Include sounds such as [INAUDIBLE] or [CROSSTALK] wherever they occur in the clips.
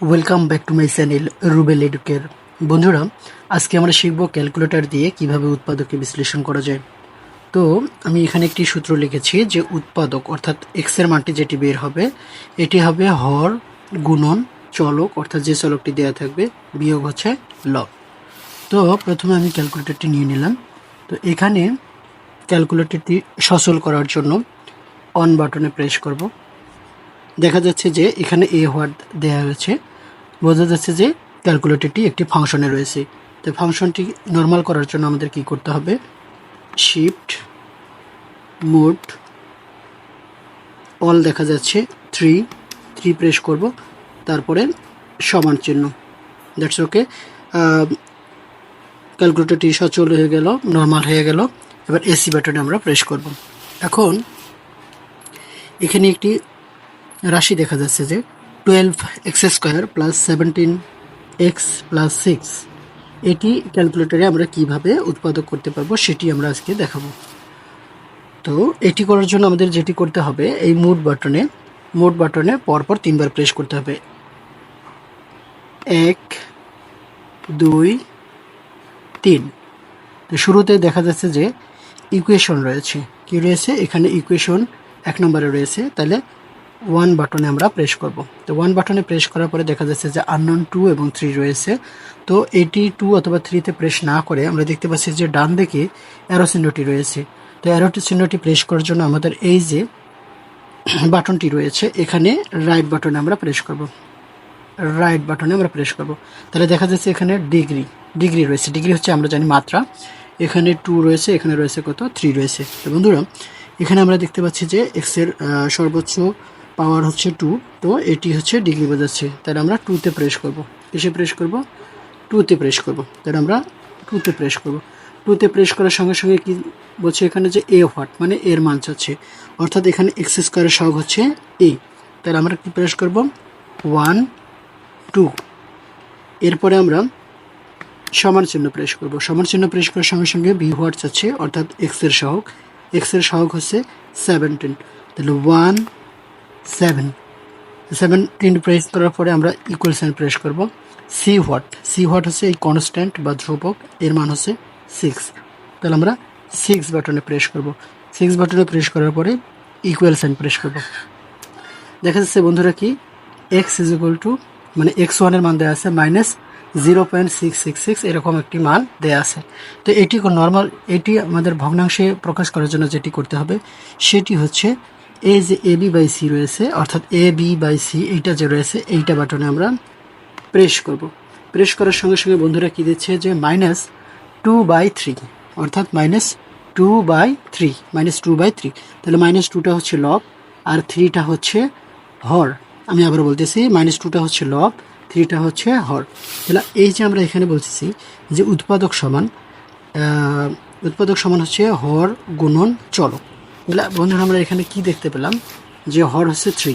Welcome back to my channel Rubel এডুকের বন্ধুরা, আজকে আমরা শিখব ক্যালকুলেটর দিয়ে কীভাবে উৎপাদকে বিশ্লেষণ করা যায়। তো, আমি এখানে একটি সূত্র লিখেছি যে উৎপাদক, অর্থাৎ এক্সের মানটি যেটি বের হবে, এটি হবে হর গুণন চলক, অর্থাৎ যে চলকটি দেওয়া থাকবে, বিয়োগ হচ্ছে লব তো, প্রথমে আমি ক্যালকুলেটরটি নিয়ে নিলাম। তো, এখানে ক্যালকুলেটরটি সচল করার জন্য অন বাটনে প্রেস করব। দেখা যাচ্ছে যে এখানে এ ওয়ার্ড দেওয়া হয়েছে। বোঝা যাচ্ছে যে ক্যালকুলেটরটি একটি ফাংশনে রয়েছে। তো ফাংশনটি নর্মাল করার জন্য আমাদের কি করতে হবে? শিফট মোড অল দেখা যাচ্ছে। থ্রি থ্রি প্রেস করব। তারপরে সমান চিহ্ন। দ্যাটস ওকে ক্যালকুলেটরটি সচল হয়ে গেল নর্মাল হয়ে গেল। এবার এসি বাটনে আমরা প্রেস করব। এখন এখানে একটি রাশি দেখা যাচ্ছে যে twelve x square plus seventeen x plus six এটি ক্যালকুলেটরে আমরা কীভাবে উৎপাদক করতে পারব সেটি আমরা আজকে দেখাবো। তো এটি করার জন্য আমাদের যেটি করতে হবে, এই মোড বাটনে মোড বাটনে পরপর তিনবার প্রেস করতে হবে। এক, দুই, তিন। তো শুরুতে দেখা যাচ্ছে যে ইকুয়েশন রয়েছে। কি রয়েছে? এখানে ইকুয়েশন এক নম্বরে রয়েছে। তাহলে ওয়ান বাটনে আমরা প্রেস করব। তো ওয়ান বাটনে প্রেস করার পরে দেখা যাচ্ছে যে আননন টু এবং থ্রি রয়েছে। তো এটি টু অথবা থ্রিতে প্রেস না করে আমরা দেখতে পাচ্ছি যে ডান দিকে অ্যারো চিহ্নটি রয়েছে। তো অ্যারো চিহ্নটি প্রেস করার জন্য আমাদের এই যে [COUGHS] বাটনটি রয়েছে, এখানে রাইট বাটনে আমরা প্রেস করব। রাইট বাটনে আমরা প্রেস করব। তাহলে দেখা যাচ্ছে এখানে ডিগ্রি ডিগ্রি রয়েছে। ডিগ্রি হচ্ছে আমরা জানি মাত্রা। এখানে টু রয়েছে, এখানে রয়েছে কত? থ্রি রয়েছে। তো বন্ধুরা, এখানে আমরা দেখতে পাচ্ছি যে এক্সের সর্বোচ্চ পাওয়ার হচ্ছে টু, তো এটি হচ্ছে ডিগ্রি বোঝাচ্ছে। তাহলে আমরা টুতে প্রেস করব। কিসে প্রেস করব, টুতে প্রেস করব। তাহলে আমরা টুতে প্রেস করব। টুতে প্রেস করার সঙ্গে সঙ্গে কি বলছে এখানে যে এ হোয়াট মানে এর মান চাচ্ছে অর্থাৎ এখানে এক্স স্কোয়ারের সহগ হচ্ছে এ। তাহলে আমরা কি প্রেস করব? One, two. এরপরে আমরা সমান চিহ্ন প্রেস করব। সমান চিহ্ন প্রেস করার সঙ্গে সঙ্গে ভি হোয়াট চাচ্ছে অর্থাৎ এক্সের সহগ। এক্সের সহগ হচ্ছে সেভেন্টিন। তাহলে one seven seven seventeen press করার পরে আমরা ইকুয়াল সাইন প্রেস করব। সি হোয়াট সি হোয়াট হচ্ছে এই কনস্ট্যান্ট বা ধ্রুবক। এর মান হচ্ছে সিক্স তাহলে আমরা সিক্স বাটনে প্রেস করব। সিক্স বাটনে প্রেস করার পরে ইকুয়াল সাইন প্রেস করব। দেখা যাচ্ছে বন্ধুরা কি? এক্স ইজ ইকুয়াল টু মানে এক্স ওয়ানের মান দেওয়া আছে minus zero point six six six এরকম একটি মান দেওয়া আছে। তো এটি নর্মাল এটি আমাদের ভগ্নাংশে প্রকাশ করার জন্য যেটি করতে হবে, সেটি হচ্ছে এই যে এ বি বাই সি রয়েছে, অর্থাৎ এ বি বাই সি এইটা যে রয়েছে, এইটা বাটনে আমরা প্রেস করব। প্রেস করার সঙ্গে সঙ্গে বন্ধুরা কী দিচ্ছে যে মাইনাস টু বাই থ্রি অর্থাৎ minus two by three minus two by three তাহলে মাইনাস টুটা হচ্ছে লব আর থ্রিটা হচ্ছে হর। আমি আবার বলতেছি মাইনাস টুটা হচ্ছে লব থ্রিটা হচ্ছে হর। তাহলে এই যে আমরা এখানে বলতেছি যে উৎপাদক সমান উৎপাদক সমান হচ্ছে হর গুণন চলক। বন্ধুরা, আমরা এখানে কি দেখতে পেলাম? যে হর হচ্ছে থ্রি।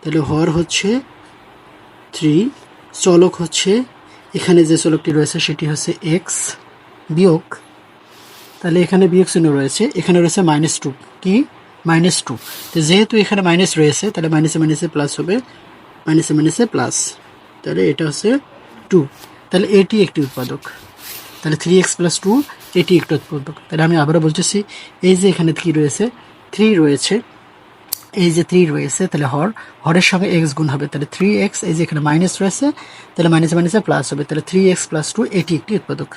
তাহলে হর হচ্ছে থ্রি, চলক হচ্ছে, এখানে যে চলকটি রয়েছে সেটি হচ্ছে এক্স বিয়োগ। তাহলে এখানে বিয়োগ চিহ্ন রয়েছে, এখানে রয়েছে মাইনাস টু কি? মাইনাস টু তো যেহেতু এখানে মাইনাস রয়েছে, তাহলে মাইনাসে মাইনাসে প্লাস হবে মাইনাসে মাইনাসে প্লাস তাহলে এটা হচ্ছে টু তাহলে এটি একটি উৎপাদক। তাহলে থ্রি এক্স প্লাস টু এটি একটি উৎপাদক তাহলে আমি আবারও বলতেছি, এই যে এখানে থ্রি রয়েছে থ্রি রয়েছে, এই যে থ্রি রয়েছে, তাহলে হর, হরের সঙ্গে এক্স গুণ হবে, তাহলে থ্রি এক্স এই যে এখানে মাইনাস রয়েছে, তাহলে মাইনাসে মাইনাসে প্লাস হবে, তাহলে থ্রি এক্স প্লাস টু এটি একটি উৎপাদক।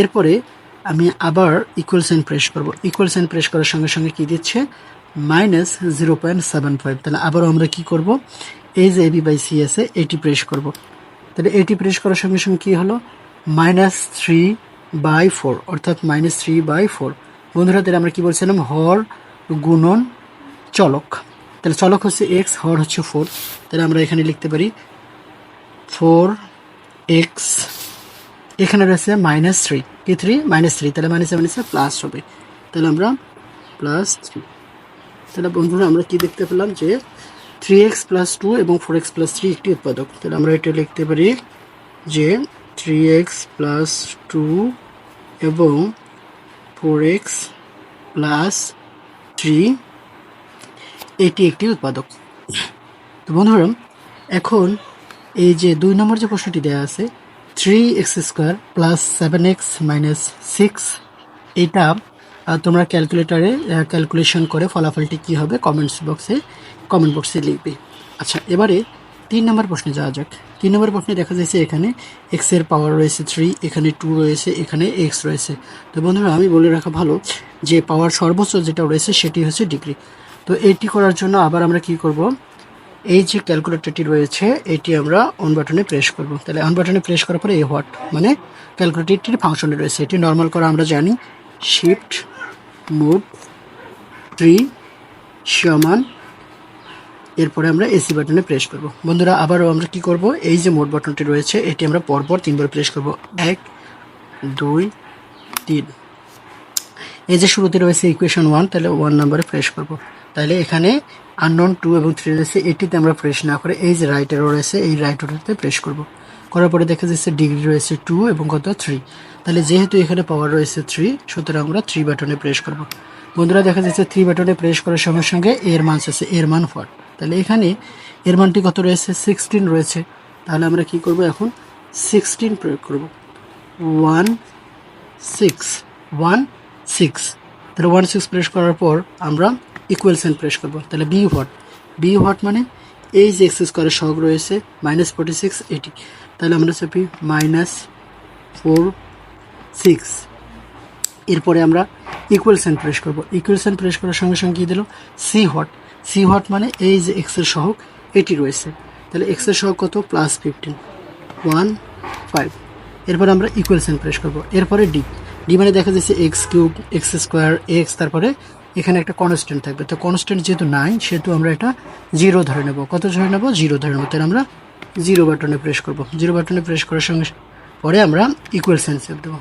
এরপরে আমি আবার ইকুয়াল সাইন প্রেস করব। ইকুয়াল সাইন প্রেস করার সঙ্গে সঙ্গে কী দিচ্ছে? Minus zero point seven five তাহলে আবারও আমরা কী করব? এই যে এবি বাই সি আছে, এটি প্রেস করব। তাহলে এটি প্রেস করার সঙ্গে সঙ্গে কী হলো? মাইনাস থ্রি বাই ফোর, অর্থাৎ মাইনাস থ্রি বাই ফোর। বন্ধুরা, তাহলে আমরা কী বলছিলাম? হর গুণন চলক। তাহলে চলক হচ্ছে এক্স হর হচ্ছে ফোর তাহলে আমরা এখানে লিখতে পারি ফোর এক্স এখানে রয়েছে মাইনাস থ্রি কি থ্রি মাইনাস থ্রি তাহলে মাইনাসে মাইনাসে প্লাস হবে। তাহলে আমরা প্লাস থ্রি তাহলে বন্ধুরা, আমরা কি দেখতে পেলাম যে থ্রি এক্স প্লাস টু এবং ফোর এক্স প্লাস থ্রি একটি উৎপাদক। তাহলে আমরা এটা লিখতে পারি যে থ্রি এক্স প্লাস টু এবং ফোর এক্স প্লাস থ্রি এটি একটি উৎপাদক। তো বন্ধুরা, এখন এই যে দুই নম্বর যে প্রশ্নটি দেওয়া আছে three x square plus seven x minus six এটা তোমরা ক্যালকুলেটারে ক্যালকুলেশন করে ফলাফলটি কী হবে? কমেন্টস বক্সে কমেন্ট বক্সে লিখবে। আচ্ছা এবারে তিন নম্বর প্রশ্নে যাওয়া যাক। তিন নম্বর প্রশ্নে দেখা যাচ্ছে এখানে এক্সের পাওয়ার রয়েছে থ্রি এখানে টু রয়েছে, এখানে এক্স রয়েছে। তো বন্ধুরা, আমি বলে রাখা ভালো যে পাওয়ার সর্বোচ্চ যেটা রয়েছে সেটি হচ্ছে ডিগ্রি তো এটি করার জন্য আবার আমরা কি করব? এই যে ক্যালকুলেটরটি রয়েছে, এটি আমরা অন বাটনে প্রেস করব। তাহলে অন বাটনে প্রেস করার পরে এই হোয়াট মানে ক্যালকুলেটরটির ফাংশনে রয়েছে। এটি নর্মাল করা আমরা জানি। শিফট মুভ ট্রি সমান এরপরে আমরা এসি বাটনে প্রেস করব। বন্ধুরা, আবারও আমরা কি করব? এই যে মোট বাটনটি রয়েছে, এটি আমরা পরপর তিনবার প্রেস করব। এক, দুই, তিন। এই যে শুরুতে রয়েছে ইকুয়েশন ওয়ান তাহলে ওয়ান নাম্বারে প্রেস করব। তাহলে এখানে আননন টু এবং থ্রি রয়েছে, এটিতে আমরা প্রেস না করে এই যে রাইট রয়েছে, এই রাইট এরোতে প্রেস করব। করার পরে দেখা যাচ্ছে ডিগ্রি রয়েছে টু এবং কত? থ্রি তাহলে যেহেতু এখানে পাওয়ার রয়েছে থ্রি সুতরাং আমরা থ্রি বাটনে প্রেস করব। বন্ধুরা, দেখা যাচ্ছে থ্রি বাটনে প্রেস করার সঙ্গে সঙ্গে এর মান আছে, এর মান ফর তাহলে এখানে এর মানটি কত রয়েছে? সিক্সটিন রয়েছে। তাহলে আমরা কি করব এখন? সিক্সটিন প্রয়োগ করব। ওয়ান সিক্স ওয়ান সিক্স তাহলে ওয়ান সিক্স প্রেস করার পর আমরা ইকুয়াল সাইন প্রেস করব। তাহলে বি হট বি হট মানে এই যে এক্স স্কোয়ারের সহগ রয়েছে মাইনাস ফোর্টি সিক্স এটি তাহলে আমরা চাপি মাইনাস ফোর সিক্স এরপরে আমরা ইকুয়াল সাইন প্রেস করব। ইকুয়াল সাইন প্রেস করার সঙ্গে সঙ্গে কী দিল? সি হট সি হট মানে এই যে এক্সের সহক এটি রয়েছে। তাহলে এক্সের সহক কত? প্লাস ফিফটিন ওয়ান ফাইভ এরপর আমরা ইকুয়াল প্রেস করব। এরপরে ডি ডি মানে দেখা যাচ্ছে x cube x square x তারপরে এখানে একটা কনস্ট্যান্ট থাকবে। তো কনস্ট্যান্ট যেহেতু নাই সেহেতু আমরা এটা জিরো ধরে নেব। কত ধরে নেব? জিরো ধরে নেব। তাহলে আমরা জিরো বাটনে প্রেস করব। জিরো বাটনে প্রেস করার সঙ্গে পরে আমরা ইকুয়াল সাইন সেভ দেবো।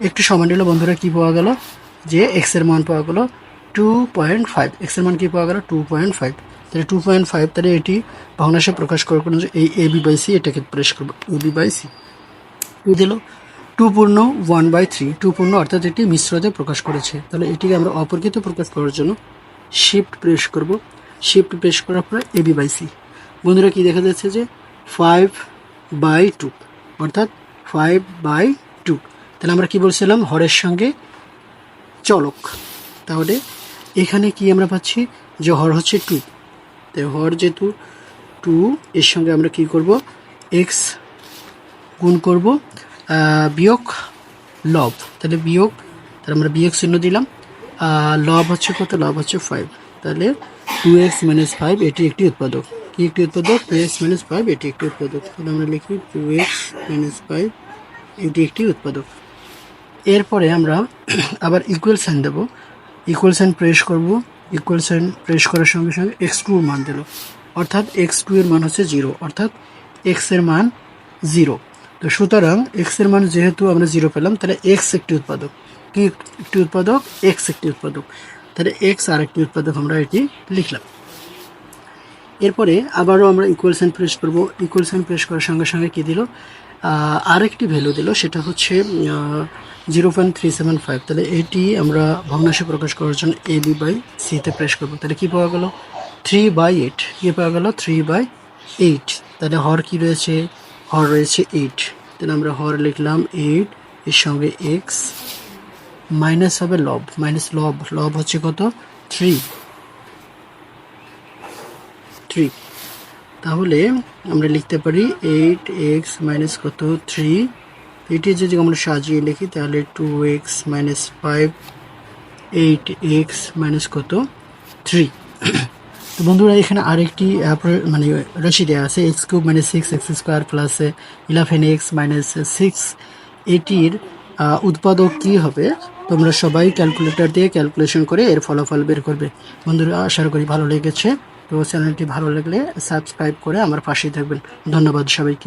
একটু সমান দিল বন্ধুরা, কী পাওয়া গেল? যে এক্সের মান পাওয়া গেল টু পয়েন্ট ফাইভ এক্সের মান কি পাওয়া গেল? টু পয়েন্ট ফাইভ তাহলে টু পয়েন্ট ফাইভ তাহলে এটি ভগ্নাংশে প্রকাশ করার জন্য এই এ বি বাই সি এটাকে প্রেস করব। A B by C two দিল। টু পূর্ণ ওয়ান বাই থ্রি টু পূর্ণ অর্থাৎ এটি মিশ্রতে প্রকাশ করেছে। তাহলে এটিকে আমরা অপরকিত প্রকাশ করার জন্য শিফট প্রেস করব। শিফট প্রেস করার পরে এ বি বাই সি বন্ধুরা কি দেখা যাচ্ছে যে ফাইভ বাই টু অর্থাৎ ফাইভ বাই টু তাহলে আমরা কি বলছিলাম? হরের সঙ্গে চলক। তাহলে এখানে কি আমরা পাচ্ছি? যে হর হচ্ছে টু তো হর যেহেতু টু এর সঙ্গে আমরা কি করব? এক্স গুণ করব বিয়োগ লব। তাহলে বিয়োগ, তাহলে আমরা বিয়োগ চিহ্ন দিলাম। লব হচ্ছে কত? লব হচ্ছে ফাইভ তাহলে টু এক্স মাইনাস ফাইভ এটি একটি উৎপাদক। কি একটি উৎপাদক? টু এক্স মাইনাস ফাইভ এটি একটি উৎপাদক। তাহলে আমরা লিখি টু এক্স মাইনাস ফাইভ এটি একটি উৎপাদক। এরপরে আমরা আবার ইকুয়াল সাইন দেবো। ইকুয়াল সাইন প্রেস করব ইকুয়াল সাইন প্রেস করার সঙ্গে সঙ্গে এক্স টু মান দিল। অর্থাৎ এক্স টু এর মান হচ্ছে জিরো অর্থাৎ এক্সের মান জিরো তো সুতরাং এক্সের মান যেহেতু আমরা জিরো পেলাম, তাহলে এক্স একটি উৎপাদক। কি একটি উৎপাদক? এক্স একটি উৎপাদক। তাহলে এক্স আর একটি উৎপাদক আমরা এটি লিখলাম। এরপরে আবারও আমরা ইকুয়াল সাইন প্রেস করব। ইকুয়াল সাইন প্রেস করার সঙ্গে সঙ্গে কী দিল? আরেকটি ভ্যালু দিল, সেটা হচ্ছে zero point three seven five. তাহলে এটি আমরা ভগ্নাংশে প্রকাশ করার জন্য এ বি বাই সিতে প্রেস করব। তাহলে কী পাওয়া গেল? Three by eight. কী পাওয়া গেল? Three by eight. তাহলে হর কী রয়েছে? হর রয়েছে এইট। তাহলে আমরা হর লিখলাম এইট, এর সঙ্গে এক্স মাইনাস হবে লব। মাইনাস লব। লব হচ্ছে কত? থ্রি। থ্রি। তাহলে আমরা লিখতে পারি এইট এক্স মাইনাস কত? থ্রি। এটি যদি আমরা সাজিয়ে লিখি, তাহলে two x minus five eight x minus কত? থ্রি তো বন্ধুরা, এখানে আরেকটি মানে রাশি দেওয়া আছে x cube minus six x square plus eleven x minus six এটির উৎপাদক কী হবে? তোমরা সবাই ক্যালকুলেটর দিয়ে ক্যালকুলেশন করে এর ফলাফল বের করবে। বন্ধুরা, আশা করি ভালো লেগেছে। তো চ্যানেলটি ভালো লাগলে সাবস্ক্রাইব করে আমার পাশেই থাকবেন। ধন্যবাদ সবাইকে।